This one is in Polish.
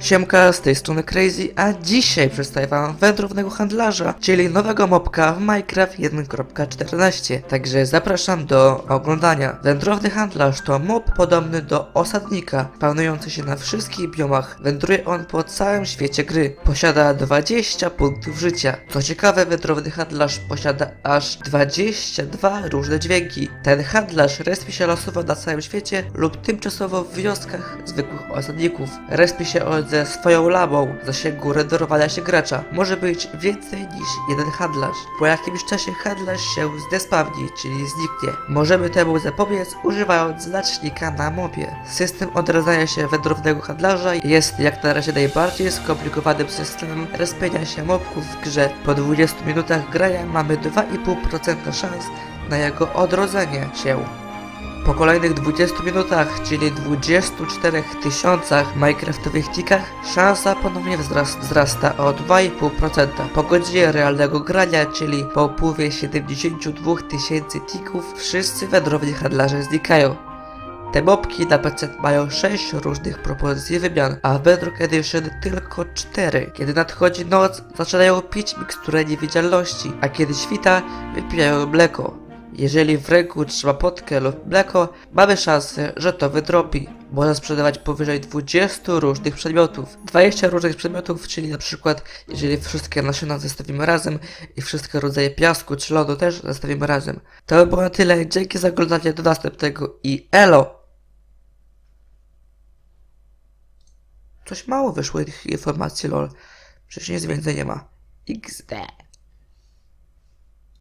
Siemka, z tej strony Crazy, a dzisiaj przedstawię wam wędrownego handlarza, czyli nowego mobka w Minecraft 1.14. Także zapraszam do oglądania. Wędrowny handlarz to mob podobny do osadnika, spawnujący się na wszystkich biomach. Wędruje on po całym świecie gry. Posiada 20 punktów życia. Co ciekawe, wędrowny handlarz posiada aż 22 różne dźwięki. Ten handlarz respi się losowo na całym świecie lub tymczasowo w wioskach zwykłych osadników. Respi się on ze swoją labą zasięgu renderowania się gracza. Może być więcej niż jeden handlarz. Po jakimś czasie handlarz się zdespawni, czyli zniknie. Możemy temu zapobiec używając znacznika na mobie. System odradzania się wędrownego handlarza jest jak na razie najbardziej skomplikowanym systemem respienia się mobków w grze. Po 20 minutach grania mamy 2,5% szans na jego odrodzenie się. Po kolejnych 20 minutach, czyli 24 tysiącach minecraftowych tikach, szansa ponownie wzras- wzrasta o 2,5%. Po godzinie realnego grania, czyli po upływie 72 tysięcy tików, wszyscy wędrowni handlarze znikają. Te mopki na PC mają 6 różnych propozycji wymian, a w Bedrock Edition tylko 4. Kiedy nadchodzi noc, zaczynają pić miksturę niewidzialności, a kiedy świta, wypijają mleko. Jeżeli w ręku trzyma potkę lub mleko, mamy szansę, że to wydrobi. Można sprzedawać powyżej 20 różnych przedmiotów. 20 różnych przedmiotów, czyli na przykład jeżeli wszystkie nasiona zestawimy razem i wszystkie rodzaje piasku czy lodu też zestawimy razem. To by było na tyle. Dzięki za oglądanie do następnego i elo! Coś mało wyszło tych informacji, lol. Przecież nic więcej nie ma. XD.